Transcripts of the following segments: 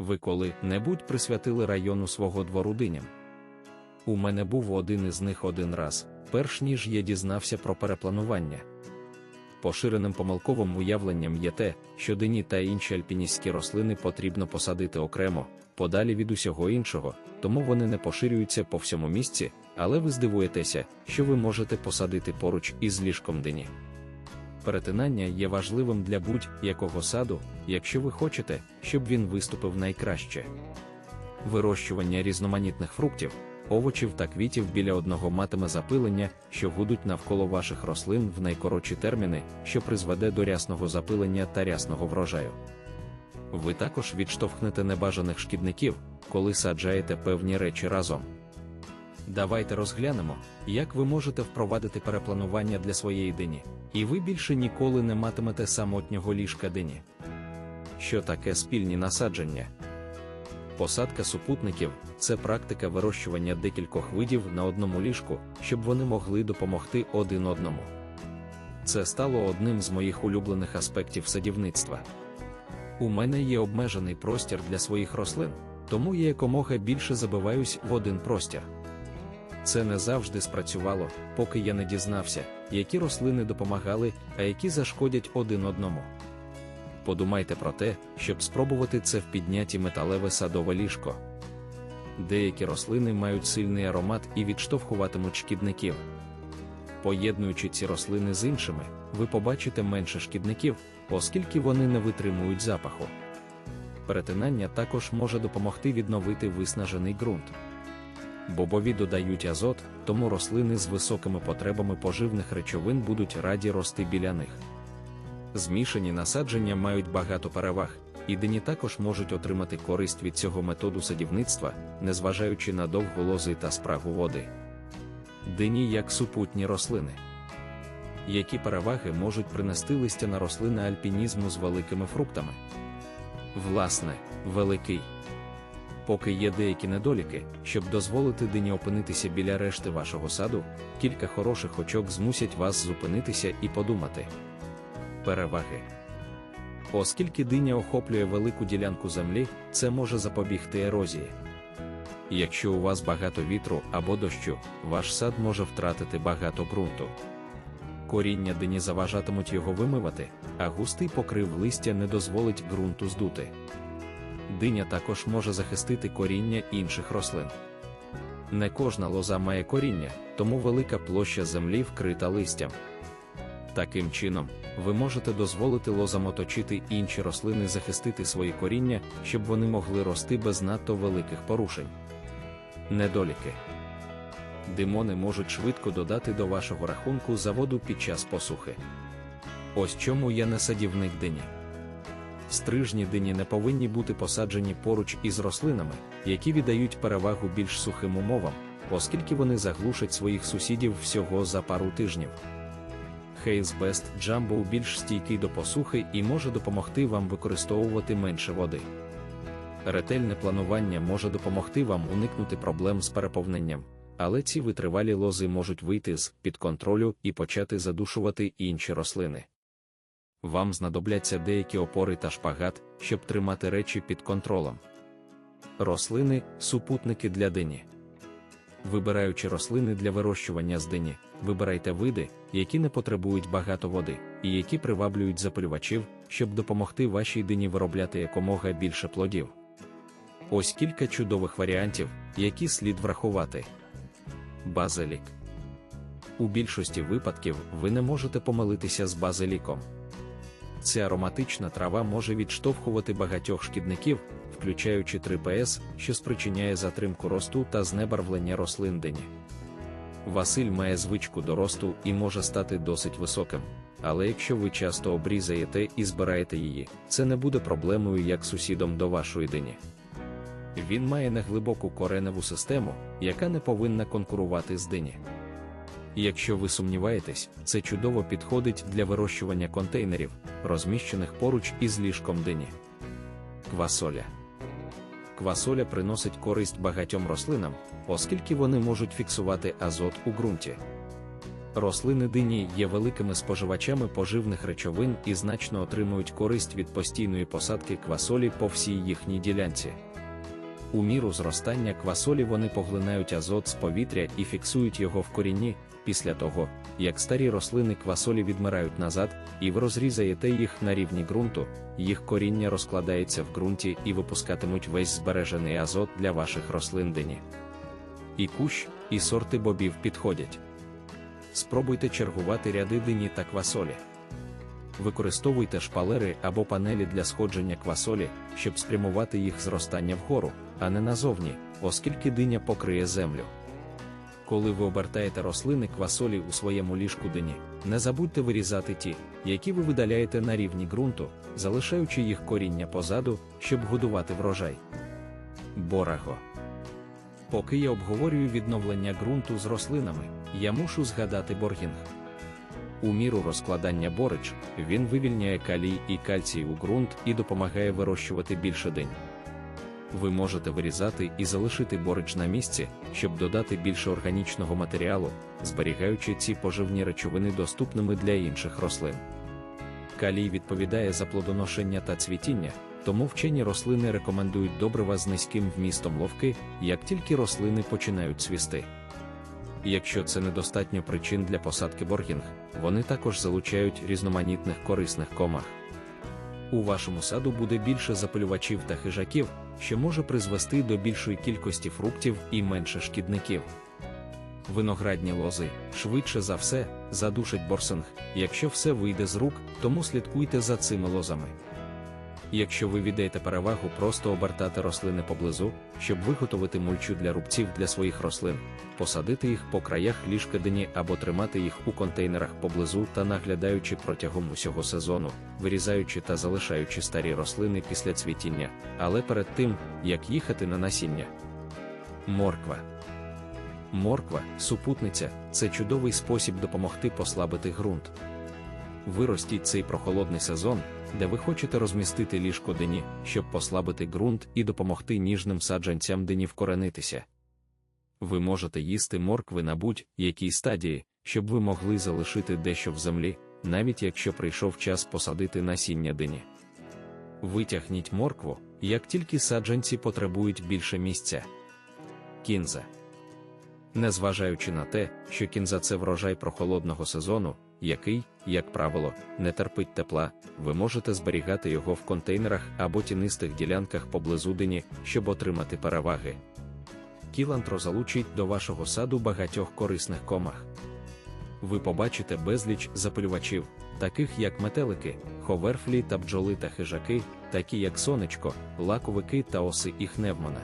Ви коли-небудь присвятили району свого двору диням? У мене був один із них один раз, перш ніж я дізнався про перепланування. Поширеним помилковим уявленням є те, що дині та інші альпіністські рослини потрібно посадити окремо, подалі від усього іншого, тому вони не поширюються по всьому місці, але ви здивуєтеся, що ви можете посадити поруч із ліжком дині. Перетинання є важливим для будь-якого саду, якщо ви хочете, щоб він виступив найкраще. Вирощування різноманітних фруктів, овочів та квітів біля одного матиме запилення, що гудуть навколо ваших рослин в найкоротші терміни, що призведе до рясного запилення та рясного врожаю. Ви також відштовхнете небажаних шкідників, коли саджаєте певні речі разом. Давайте розглянемо, як ви можете впровадити перепланування для своєї дині, і ви більше ніколи не матимете самотнього ліжка дині. Що таке спільні насадження? Посадка супутників це практика вирощування декількох видів на одному ліжку, щоб вони могли допомогти один одному. Це стало одним з моїх улюблених аспектів садівництва. У мене є обмежений простір для своїх рослин, тому я якомога більше забиваюсь в один простір. Це не завжди спрацювало, поки я не дізнався, які рослини допомагали, а які зашкодять один одному. Подумайте про те, щоб спробувати це в підняті металеве садове ліжко. Деякі рослини мають сильний аромат і відштовхуватимуть шкідників. Поєднуючи ці рослини з іншими, ви побачите менше шкідників, оскільки вони не витримують запаху. Перетинання також може допомогти відновити виснажений ґрунт. Бобові додають азот, тому рослини з високими потребами поживних речовин будуть раді рости біля них. Змішані насадження мають багато переваг, і дині також можуть отримати користь від цього методу садівництва, незважаючи на довгу лози та спрагу води. Дині як супутні рослини. Які переваги можуть принести листяна рослина альпінізму з великими фруктами? Власне, великий. Поки є деякі недоліки, щоб дозволити дині опинитися біля решти вашого саду, кілька хороших очок змусять вас зупинитися і подумати. Переваги. Оскільки диня охоплює велику ділянку землі, це може запобігти ерозії. Якщо у вас багато вітру або дощу, ваш сад може втратити багато ґрунту. Коріння дині заважатимуть його вимивати, а густий покрив листя не дозволить ґрунту здути. Диня також може захистити коріння інших рослин. Не кожна лоза має коріння, тому велика площа землі вкрита листям. Таким чином, ви можете дозволити лозам оточити інші рослини захистити свої коріння, щоб вони могли рости без надто великих порушень. Недоліки Димони можуть швидко додати до вашого рахунку за воду під час посухи. Ось чому я не садівник дині. Стрижні дині не повинні бути посаджені поруч із рослинами, які віддають перевагу більш сухим умовам, оскільки вони заглушать своїх сусідів всього за пару тижнів. Haze Best Jumbo більш стійкий до посухи і може допомогти вам використовувати менше води. Ретельне планування може допомогти вам уникнути проблем з переповненням, але ці витривалі лози можуть вийти з під контролю і почати задушувати інші рослини. Вам знадобляться деякі опори та шпагат, щоб тримати речі під контролем. Рослини супутники для дині. Вибираючи рослини для вирощування з дині, вибирайте види, які не потребують багато води, і які приваблюють запилювачів, щоб допомогти вашій дині виробляти якомога більше плодів. Ось кілька чудових варіантів, які слід врахувати. Базилік. У більшості випадків ви не можете помилитися з базиліком. Ця ароматична трава може відштовхувати багатьох шкідників, включаючи 3ПС, що спричиняє затримку росту та знебарвлення рослин дині. Василь має звичку до росту і може стати досить високим, але якщо ви часто обрізаєте і збираєте її, це не буде проблемою як сусідом до вашої дині. Він має неглибоку кореневу систему, яка не повинна конкурувати з дині. Якщо ви сумніваєтесь, це чудово підходить для вирощування контейнерів, розміщених поруч із ліжком дині. Квасоля. Квасоля приносить користь багатьом рослинам, оскільки вони можуть фіксувати азот у ґрунті. Рослини дині є великими споживачами поживних речовин і значно отримують користь від постійної посадки квасолі по всій їхній ділянці. У міру зростання квасолі вони поглинають азот з повітря і фіксують його в корінні, після того, як старі рослини квасолі відмирають назад, і ви розрізаєте їх на рівні ґрунту, їх коріння розкладається в ґрунті і випускатимуть весь збережений азот для ваших рослин дині. І кущ, і сорти бобів підходять. Спробуйте чергувати ряди дині та квасолі. Використовуйте шпалери або панелі для сходження квасолі, щоб спрямувати їх зростання вгору, а не назовні, оскільки диня покриє землю. Коли ви обертаєте рослини квасолі у своєму ліжку дині, не забудьте вирізати ті, які ви видаляєте на рівні ґрунту, залишаючи їх коріння позаду, щоб годувати врожай. Бораго. Поки я обговорюю відновлення ґрунту з рослинами, я мушу згадати боргінг. У міру розкладання борич, він вивільняє калій і кальцій у ґрунт і допомагає вирощувати більше день. Ви можете вирізати і залишити борич на місці, щоб додати більше органічного матеріалу, зберігаючи ці поживні речовини доступними для інших рослин. Калій відповідає за плодоношення та цвітіння, тому вчені рослини рекомендують добрива з низьким вмістом ловки, як тільки рослини починають цвісти. Якщо це недостатньо причин для посадки боргінг, вони також залучають різноманітних корисних комах. У вашому саду буде більше запилювачів та хижаків, що може призвести до більшої кількості фруктів і менше шкідників. Виноградні лози, швидше за все, задушать борсинг, якщо все вийде з рук, тому слідкуйте за цими лозами. Якщо ви віддаєте перевагу просто обертати рослини поблизу, щоб виготовити мульчу для рубців для своїх рослин, посадити їх по краях ліжка дині або тримати їх у контейнерах поблизу та наглядаючи протягом усього сезону, вирізаючи та залишаючи старі рослини після цвітіння, але перед тим, як їхати на насіння. Морква. Морква, супутниця це чудовий спосіб допомогти послабити ґрунт. Виростіть цей прохолодний сезон, де ви хочете розмістити ліжко дині, щоб послабити ґрунт і допомогти ніжним саджанцям дині вкоренитися. Ви можете їсти моркви на будь-якій стадії, щоб ви могли залишити дещо в землі, навіть якщо прийшов час посадити насіння дині. Витягніть моркву, як тільки саджанці потребують більше місця. Кінза. Незважаючи на те, що кінза це врожай прохолодного сезону, який, як правило, не терпить тепла, ви можете зберігати його в контейнерах або тінистих ділянках поблизу дині, щоб отримати переваги. Кілантро залучить до вашого саду багатьох корисних комах. Ви побачите безліч запилювачів, таких як метелики, ховерфлі та бджоли та хижаки, такі як сонечко, лаковики та оси і хневмона.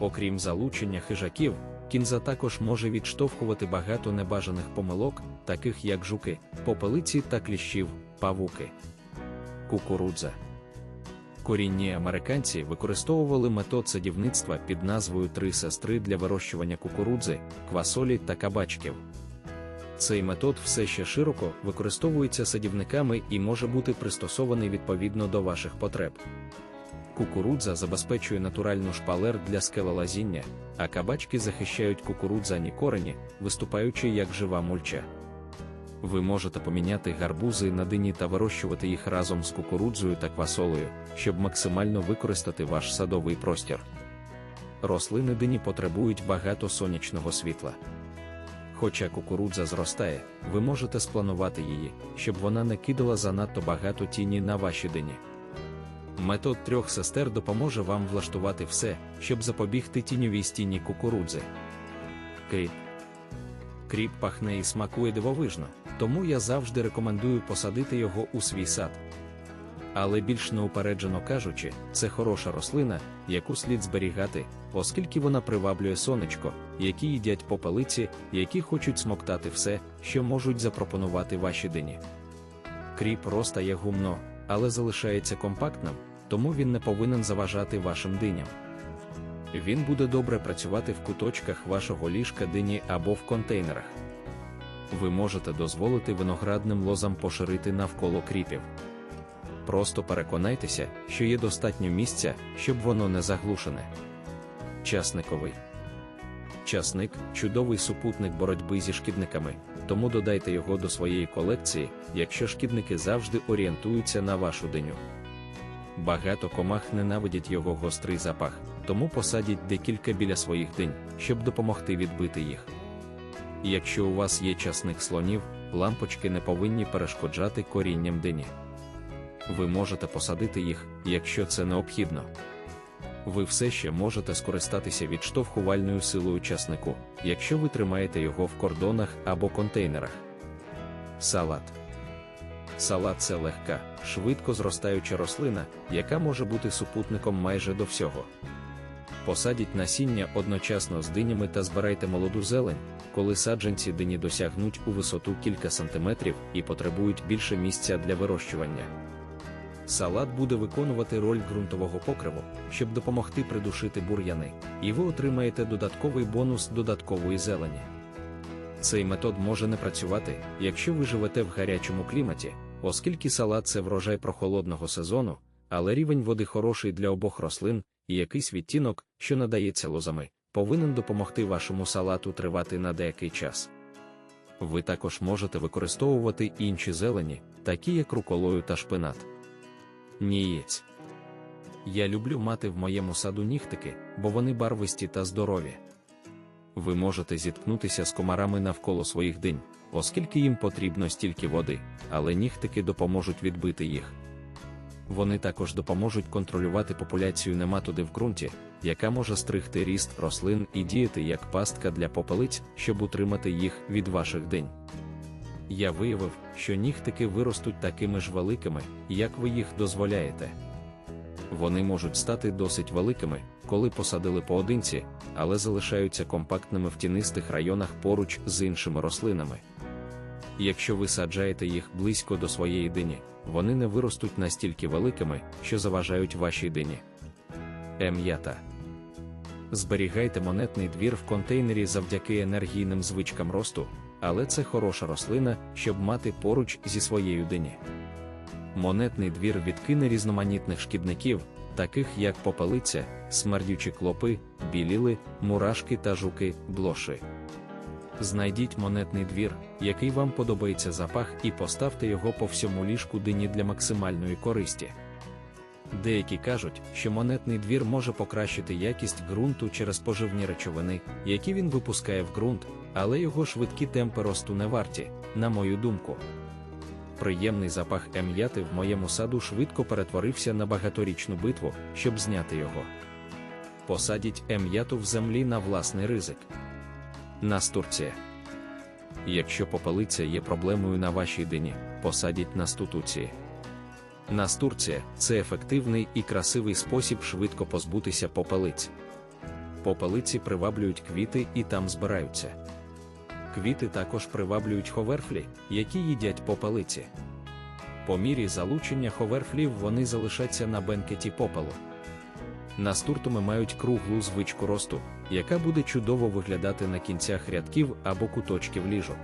Окрім залучення хижаків, Кінза також може відштовхувати багато небажаних помилок, таких як жуки, попелиці та кліщів, павуки. Кукурудза. Корінні американці використовували метод садівництва під назвою Три сестри для вирощування кукурудзи, квасолі та кабачків. Цей метод все ще широко використовується садівниками і може бути пристосований відповідно до ваших потреб. Кукурудза забезпечує натуральну шпалер для скелелазіння, а кабачки захищають кукурудзані корені, виступаючи як жива мульча. Ви можете поміняти гарбузи на дині та вирощувати їх разом з кукурудзою та квасолою, щоб максимально використати ваш садовий простір. Рослини дині потребують багато сонячного світла. Хоча кукурудза зростає, ви можете спланувати її, щоб вона не кидала занадто багато тіні на ваші дині. Метод трьох сестер допоможе вам влаштувати все, щоб запобігти тіньовій стіні кукурудзи. Кріп. Кріп пахне і смакує дивовижно, тому я завжди рекомендую посадити його у свій сад. Але більш неупереджено кажучи, це хороша рослина, яку слід зберігати, оскільки вона приваблює сонечко, які їдять попелиці, які хочуть смоктати все, що можуть запропонувати ваші дині. Кріп ростає гумно, але залишається компактним, тому він не повинен заважати вашим диням. Він буде добре працювати в куточках вашого ліжка дині або в контейнерах. Ви можете дозволити виноградним лозам поширити навколо кріпів. Просто переконайтеся, що є достатньо місця, щоб воно не заглушене. Часниковий Часник чудовий супутник боротьби зі шкідниками, тому додайте його до своєї колекції, якщо шкідники завжди орієнтуються на вашу диню. Багато комах ненавидять його гострий запах, тому посадіть декілька біля своїх динь, щоб допомогти відбити їх. Якщо у вас є часник слонів, лампочки не повинні перешкоджати корінням дині. Ви можете посадити їх, якщо це необхідно. Ви все ще можете скористатися відштовхувальною силою часнику, якщо ви тримаєте його в кордонах або контейнерах. Салат. Салат це легка, швидко зростаюча рослина, яка може бути супутником майже до всього. Посадіть насіння одночасно з динями та збирайте молоду зелень, коли саджанці дині досягнуть у висоту кілька сантиметрів і потребують більше місця для вирощування. Салат буде виконувати роль ґрунтового покриву, щоб допомогти придушити бур'яни, і ви отримаєте додатковий бонус додаткової зелені. Цей метод може не працювати, якщо ви живете в гарячому кліматі, оскільки салат це врожай прохолодного сезону, але рівень води хороший для обох рослин, і якийсь відтінок, що надається лозами, повинен допомогти вашому салату тривати на деякий час. Ви також можете використовувати інші зелені, такі як руколою та шпинат. Нієць. Я люблю мати в моєму саду нігтики, бо вони барвисті та здорові. Ви можете зіткнутися з комарами навколо своїх динь, оскільки їм потрібно стільки води, але нігтики допоможуть відбити їх. Вони також допоможуть контролювати популяцію нематоди в ґрунті, яка може стригти ріст рослин і діяти як пастка для попелиць, щоб утримати їх від ваших динь. Я виявив, що нігтики виростуть такими ж великими, як ви їх дозволяєте. Вони можуть стати досить великими, коли посадили поодинці, але залишаються компактними в тінистих районах поруч з іншими рослинами. Якщо ви саджаєте їх близько до своєї дині, вони не виростуть настільки великими, що заважають вашій дині. Ем'ята. Зберігайте монетний двір в контейнері завдяки енергійним звичкам росту, але це хороша рослина, щоб мати поруч зі своєю дині. Монетний двір відкине різноманітних шкідників, таких як попелиця, смердючі клопи, біліли, мурашки та жуки, блоши. Знайдіть монетний двір, який вам подобається запах, і поставте його по всьому ліжку дині для максимальної користі. Деякі кажуть, що монетний двір може покращити якість ґрунту через поживні речовини, які він випускає в ґрунт, але його швидкі темпи росту не варті, на мою думку. Приємний запах ем'яти в моєму саду швидко перетворився на багаторічну битву, щоб зняти його. Посадіть ем'яту в землі на власний ризик. Настурція. Якщо попелиця є проблемою на вашій дині, посадіть настутуції. Настурція це ефективний і красивий спосіб швидко позбутися попелиць. Попелиці приваблюють квіти і там збираються. Квіти також приваблюють ховерфлі, які їдять попелиці. По мірі залучення ховерфлів вони залишаться на бенкеті попелу. Настуртуми мають круглу звичку росту, яка буде чудово виглядати на кінцях рядків або куточків ліжок.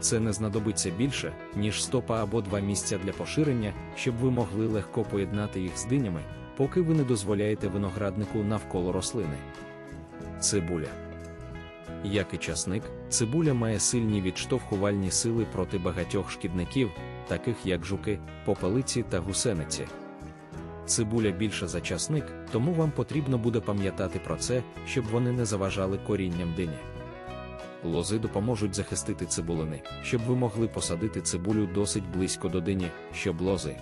Це не знадобиться більше, ніж стопа або два місця для поширення, щоб ви могли легко поєднати їх з динями, поки ви не дозволяєте винограднику навколо рослини. Цибуля. Як і часник, цибуля має сильні відштовхувальні сили проти багатьох шкідників, таких як жуки, попелиці та гусениці. Цибуля більша за часник, тому вам потрібно буде пам'ятати про це, щоб вони не заважали корінням дині. Лози допоможуть захистити цибулини, щоб ви могли посадити цибулю досить близько до дині, щоб лози,